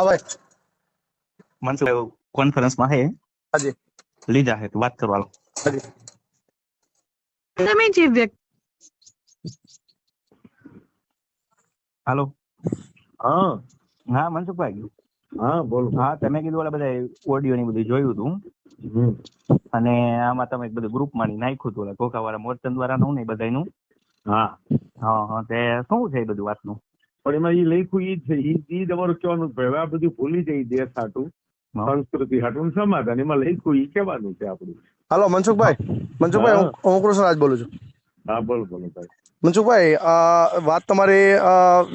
ભાઈ મનસુખ કોન્ફરન્સમાં હે? હાજી. લીધા હે તો વાત કરવા તમે જે વ્યક્તિ હાલો. હા. હા મનસુખભાઈ હા બોલો. હા તમે કીધું ઓલા બધા ઓડિયો ની બધું જોયું હતું અને આમાં તમે બધું ગ્રુપમાં નાખ્યું હતું ઓલા કોકાવાળા મોરચંદ વાળાનું ને બધાનું હા. હા હા તે શું છે એ બધું વાતનું? પણ એમાં એ લખ્યું ઈ જ છે ઈ ઈ તમારું કહેવાનું. હવે આ બધું ભૂલી જાય દેશ હાટું. સંસ્કૃતિ હાટું સમાધાન. એમાં લખ્યું ઈ કહેવાનું છે આપણું. હાલો મનસુખભાઈ. મનસુખભાઈ હું હું કૃષ્ણરાજ બોલું છું. હા બોલો બોલો ભાઈ. મનસુખભાઈ વાત તમારી અ,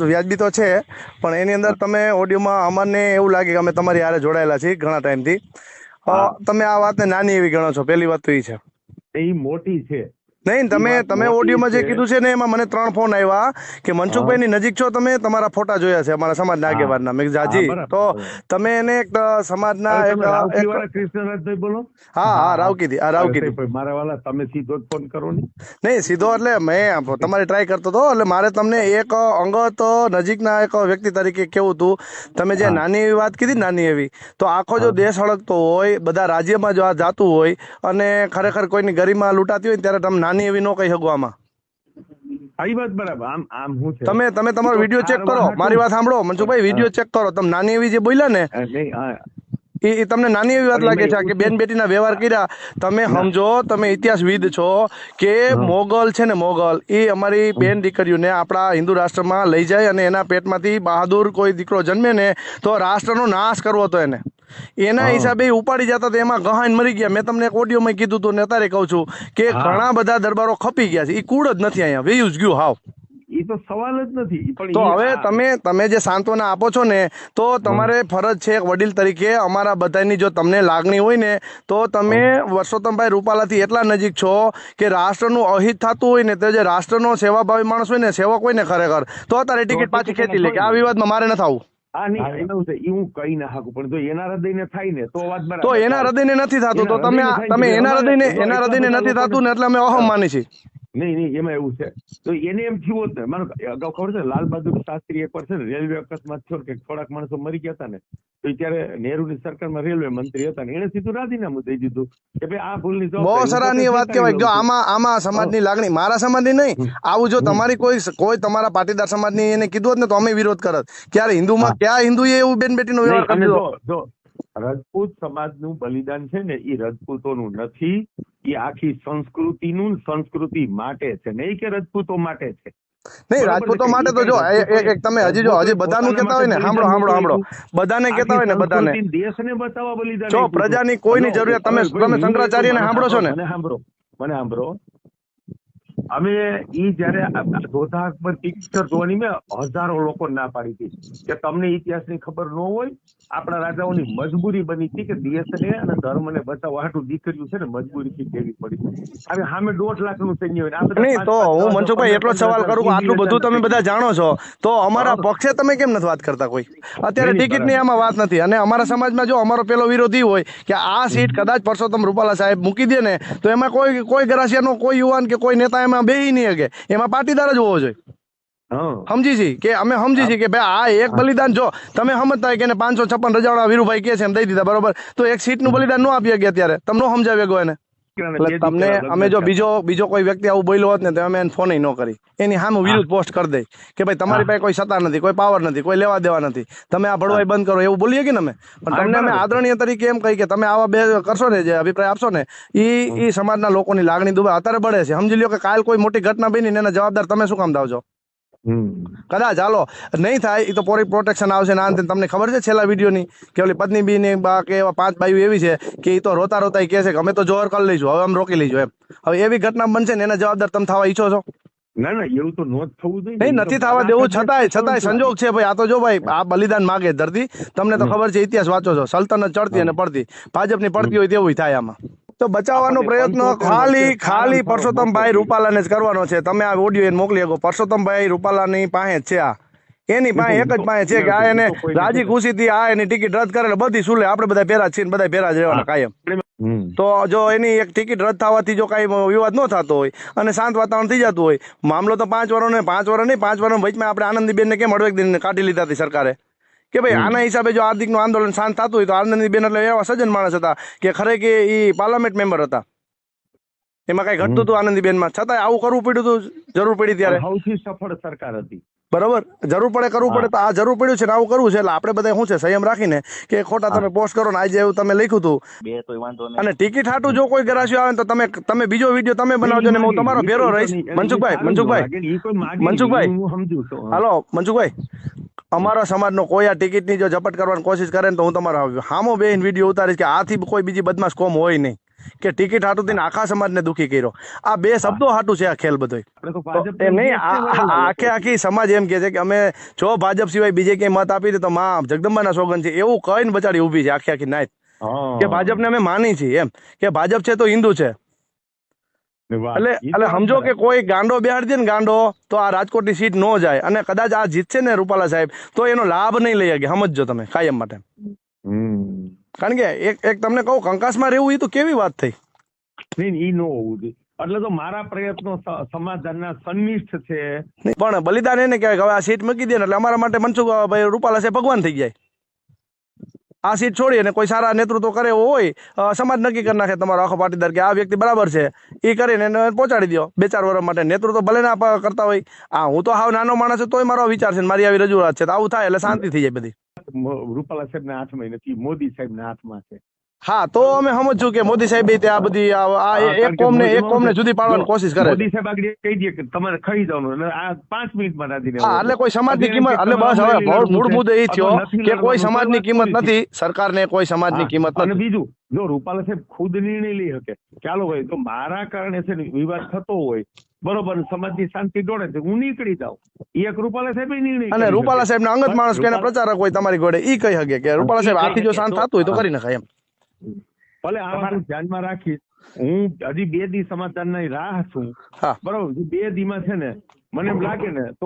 વ્યાજબી તો છે પણ એની અંદર તમે ઓડિયોમાં અમને એવું લાગે કે અમે તમારી હારે જોડાયેલા છીએ ઘણા ટાઈમથી. તમે આ વાતને નાની એવી ગણો છો. પહેલી વાત તો એ છે. એ મોટી છે. નહીં તમે તમે ઓડિયોમાં જે કીધું છે ને એમાં મને ત્રણ ફોન આવ્યા કે મનસુખભાઈની નજીક છો તમે તમારા ફોટા જોયા છે અમારા સમાજના. આગેવાનના. મેં બરાબર, તો તમે એને એક સમાજના કૃષ્ણરાજભાઈ બોલો. હા હા રાવકીથી અરે ભાઈ, મારા વાલા તમે સીધો ફોન કરો ને. નહીં સીધો એટલે મેં તમારી ટ્રાય કરતો હતો એટલે મારે તમને એક અંગત નજીકના એક વ્યક્તિ તરીકે કેવું હતું તમે જે નાની એવી વાત કીધી નાની એવી તો આખો જો દેશ હળગતો હોય બધા રાજ્યમાં જો આ જાતું હોય અને ખરેખર કોઈની ગરિમા લૂંટાતી હોય ત્યારે તમે નાની એવી ન કહી શકો આમાં. વાત બરાબર આમ આમ શું છે. તમે તમે તમારો વીડિયો ચેક કરો. મારી વાત સાંભળો. મનસુખભાઈ વીડિયો ચેક કરો. તમે નાની એવી જે બોલ્યા ને એ તમને નાની એવી વાત લાગે છે કે બેન બેટીના વ્યવહાર કર્યા. તમે સમજો તમે ઇતિહાસવિદ છો કે મોગલ છે ને મોગલ એ અમારી બેન દીકરીઓને આપણા હિન્દુ રાષ્ટ્રમાં લઈ જાય અને એના પેટમાંથી બહાદુર કોઈ દીકરો જન્મે ને તો રાષ્ટ્રનો નાશ કરવો હતો એને. એના હિસાબે ઉપાડી જતા તો એમાં ગહાન મરી ગયા. મેં તમને એક ઓડિયોમાં કીધું હતું ને અત્યારે કહું છું કે ઘણા બધા દરબારો ખપી ગયા છે. એ કુળ જ નથી અહીંયા. વેયુઝ ગયું? હાવ. એ તો સવાલ જ નથી. પણ તો હવે તમે તમે જે સાંત્વના આપો છો ને તો તમારે ફરજ છે એક વડીલ તરીકે અમારા બધાની જો તમને લાગણી હોય ને તો તમે વર્ષોત્તમભાઈ રૂપાલાથી એટલા નજીક છો કે રાષ્ટ્રનું અહિત થતું હોય ને તો જે રાષ્ટ્રનો સેવાભાવી માણસ હોય ને સેવક હોય ને ખરેખર તો અત્યારે ટિકિટ પાછી ખેતી લે કે આ વિવાદમાં મારે ન થવું. હા. નહીં એનું છે ઈ હું કહી ના શકું પણ જો એના હૃદયને થાય ને તો વાત બરાબર તો એના હૃદયને નથી થતું તો તમે તમે એના હૃદય હૃદયને એના હૃદય હૃદયને નથી થતું ને એટલે અમે અહમ માની છીએ. નહીં નહીં એમાં એવું છે. તો એને એમ થયું હોત ને મારો અગાઉ ખબર છે લાલ બહાદુર શાસ્ત્રી એક છે ને રેલવે અકસ્માત થયો કે થોડાક માણસો મરી ગયા હતા ને તો ત્યારે નહેરુની સરકારમાં રેલવે મંત્રી હતા ને એને સીધું રાજીનામું દઈ દીધું કે ભાઈ આ ભૂલની બહુ સરાહનીય વાત કહેવાય. જો આમાં આમાં સમાજની લાગણી મારા સમાજની નહીં. આવું જો તમારી કોઈ કોઈ તમારા પાટીદાર સમાજની એને કીધું હોત ને તો અમે વિરોધ કરત. ક્યારે હિન્દુમાં. ક્યાં હિન્દુએ એવું બેન બેટીનો વ્યવહાર નહીં, કરી અને દીધો? જો જો રજપૂત સમાજનું બલિદાન છે ને એ રજપૂતોનું નથી એ આખી સંસ્કૃતિનું સંસ્કૃતિ માટે છે નહીં કે રજપૂતો માટે છે. નહીં રાજપૂતો માટે તો જો એક- તમે હજી જો હજી બધાનું કહેતા હોય ને સાંભળો સાંભળો સાંભળો બધાને કહેતા હોય ને બધાને. દેશને બતાવવા બલિદાન જો પ્રજાની કોઈની જરૂરિયાત તમે- તમે શંકરાચાર્યને સાંભળો છો ને? મને સાંભળો મને સાંભળો અમે એ જયારે અકબર પિક્ચર જોવાની મેં હજારો લોકો ના પાડી હતી. કે તમને ઇતિહાસની ખબર ન હોય આપણા રાજાઓની મજબૂરી બની હતી કે દેશને અને ધર્મને બચાવવા હાટું દીકરીયું છે ને મજબૂરીથી દેવી પડી હવે સામે દોઢ લાખનું સૈન્ય હોય ને નહીં તો હું મનસુખભાઈ એટલો સવાલ કરું કે આટલું બધું તમે બધા જાણો છો. તો અમારા પક્ષે તમે કેમ નથી વાત કરતા કોઈ? અત્યારે ટિકિટની. આમાં વાત નથી. અને અમારા સમાજમાં જો અમારો પેલો વિરોધી હોય કે આ સીટ કદાચ પરસોત્તમ રૂપાલા સાહેબ મૂકી દે ને તો એમાં કોઈ કોઈ ગરાસિયાનો કોઈ યુવાન કે કોઈ નેતા એમાં બેહી નહીં શકે એમાં પાટીદાર જ હોવો જોઈએ. સમજી છી કે અમે સમજી છીએ કે ભાઈ આ એક બલિદાન જો તમે સમજતા હોય કે પાંચસો છપ્પન રજાવાળા વીરુભાઈ કે છે એમ દઈ દીધા બરોબર? તો એક સીટનું બલિદાન ન આપી શકે અત્યારે. તમને સમજાવી ગયો એને. તમને અમે જો બીજો બીજો કોઈ વ્યક્તિ આવું બોલ્યો હોત ને તો અમે એને ફોન ન કરી. એની સામે વિરુદ્ધ પોસ્ટ કરી દઈ કે ભાઈ તમારી પાસે કોઈ સત્તા નથી કોઈ પાવર નથી કોઈ લેવા દેવા નથી. તમે આ ભળવાઈ બંધ કરો એવું બોલીએ કે ને અમે? પણ તમને અમે આદરણીય તરીકે એમ કહી કે તમે આવા બે કરશો ને જે અભિપ્રાય આપશો ને એ એ સમાજના લોકોની લાગણી દુબે અત્યારે બળે છે. સમજી લ્યો કે કાલ કોઈ મોટી ઘટના બની ને એના જવાબદાર તમે શું કામ દાવ છો હમ કદાચ હાલો. નહીં થાય એ તો પોરી પ્રોટેક્શન આવશે ને અંતે તમને ખબર છે છેલ્લા વિડીયોની? કે ઓલી પત્ની બી ને બા કે એવા પાંચ બાયુ એવી છે કે એ તો રોતા રોતા કહે છે કે અમે તો જોહર કરી લઈશું હવે આમ રોકી લઈશું એમ. હવે એવી ઘટના બનશે ને એના જવાબદાર તમે થવા ઈચ્છો છો? ના ના એવું તો નો થવું જોઈએ. નહીં નથી થવા દેવું છતાંય છતાંય સંજોગ છે ભાઈ આ તો જો ભાઈ આ બલિદાન માગે ધરતી. તમને તો ખબર છે ઇતિહાસ વાંચો છો. સલ્તનત ચડતી અને પડતી. ભાજપની પડતી હોય તેવું થાય આમાં. તો બચાવવાનો પ્રયત્ન ખાલી ખાલી પરસોત્તમભાઈ રૂપાલાને જ કરવાનો છે. તમે આ ઓડિયો એને મોકલી શકો. પરસોત્તમભાઈ રૂપાલાની પાસે છે આ. એની પાસે એક જ પાસે છે કે આ એને રાજી ખુશીથી આ એની ટિકિટ રદ કરે બધી બધી સુલે. આપણે બધા પહેરા છીએ બધા પહેરા જ રહેવાના કાયમ. તો જો એની એક ટિકિટ રદ થવાથી જો કાંઈ વિવાદ ન થતો હોય અને શાંત વાતાવરણ થઈ જતું હોય મામલો તો પાંચ વર્ષ ને પાંચ વર્ષ નહીં પાંચ વર્ષ વચમાં આપણે આનંદીબેનને કેમ અડવેક દિન કાઢી લીધા હતી સરકારે? કે ભાઈ આના હિસાબે જો હાર્દિકનું આંદોલન શાંત થતું હોય તો આનંદીબેન એટલે એવા સજ્જન માણસ હતા કે ખરેખર એ પાર્લામેન્ટ મેમ્બર હતા. એમાં કઈ ઘટતું હતું આનંદીબેનમાં છતાં આવું કરવું પડ્યું હતું? જરૂર પડી ત્યારે? સૌથી સફળ સરકાર હતી. બરોબર? જરૂર પડે કરવું પડે તો આ જરૂર પડ્યું છે ને આવું કરવું છે? એટલે આપણે બધા શું છે? સંયમ રાખીને કે ખોટા તમે પોસ્ટ કરો ને આજે એવું તમે લખ્યું હતું. અને ટિકિટ હાટું જો કોઈ ગરાસ્યું આવે તો તમે તમે બીજો વીડિયો તમે બનાવજો ને હું તમારો ભેરો રહીશ. મનસુખભાઈ મનસુખભાઈ મનસુખભાઈ. હું સમજુ હાલો મનસુખભાઈ. અમારા સમાજનો કોઈ આ ટિકિટની જો ઝપટ કરવાની કોશિશ કરે ને તો હું તમારા હામો બેહીને વીડિયો ઉતારીશ કે આથી કોઈ બીજી બદમાશ કોમ હોય નહીં. કે ટિકિટ હાટું થઈને આખા સમાજને દુખી કર્યો. આ બે શબ્દો હાટું છે આ ખેલ એમ નહીં આખે આખી સમાજ એમ કે છે કે અમે જો ભાજપ સિવાય બીજે ક્યાંય મત આપી દે તો માં જગદંબાના સોગન છે. એવું કહીને બચાડી ઊભી છે આખી આખી નાઈટ. કે ભાજપને અમે માની છીએ એમ. કે ભાજપ છે તો હિન્દુ છે. એટલે એટલે સમજો કે કોઈ ગાંડો બેહાડી દે ને ગાંડો તો આ રાજકોટની સીટ નો જાય. અને કદાચ આ જીતશે ને રૂપાલા સાહેબ તો એનો લાભ નહીં લઈ શકે. સમજો તમે કાયમ માટે. કારણ કે એક એક તમને કહું કંકાસમાં રહેવું એ તો કેવી વાત થઈ? નહીં ઈ નો હોવું જોઈએ. એટલે તો મારા પ્રયત્નો સમાધાનના સન્નિષ્ઠ છે. પણ બલિદાન એને કહેવાય કે હવે આ સીટ મૂકી દે ને એટલે અમારા માટે મનસુખ ભાઈ રૂપાલા સાહેબ ભગવાન થઈ જાય. આ સીટ છોડી અને કોઈ સારા નેતૃત્વ કરે એવો હોય સમાજ નક્કી કરી નાખે તમારો આખો પાટીદાર કે આ વ્યક્તિ બરાબર છે. એ કરીને એને પહોંચાડી દો બે ચાર વર્ષ માટે નેતૃત્વ ભલે ના કરતા હોય. આ હું તો હાવ નાનો માણસ છું, તોય મારો વિચાર છે ને મારી આવી રજૂઆત છે. તો આવું થાય એટલે શાંતિ થઈ જાય બધી. રૂપાલા રૂપાલા સાહેબના હાથમાં નથી, મોદી સાહેબના હાથમાં છે. હા તો અમે સમજશું કે મોદી સાહેબ આ બધી આ એક કોમ ને એક કોમ ને જુદી પાડવાની કોશિશ કરે મોદી સાહેબ આગળ કહી દે કે તમારે ખાઈ જવાનું આ પાંચ મિનિટમાં રાજીને હા એટલે કોઈ સમાજની કિંમત એટલે બસ હવે મૂળ મુદ્દો એ થયો કે કોઈ સમાજની કિંમત નથી. સરકારને કોઈ સમાજની કિંમત નથી. બીજું જો રૂપાલા સાહેબ ખુદ નિર્ણય લઈ શકે ચાલો ભાઈ તો મારા કારણે છે ને વિવાદ થતો હોય બરોબર સમાજ સમાજની શાંતિ ડોળે તો હું નીકળી જાઉં. એક રૂપાલા સાહેબ નિર્ણય અને રૂપાલા સાહેબ ના અંગત માણસ કે પ્રચારક હોય તમારી ગોડે ઈ કહી શકે કે રૂપાલા સાહેબ આથી જો શાંત થતું હોય તો કરી નખાય એમ. ભલે આ વાત ધ્યાનમાં રાખીશ હું હજી બે દી ની રાહ છું. બરોબર બે દી માં છે ને મને એમ લાગે ને તો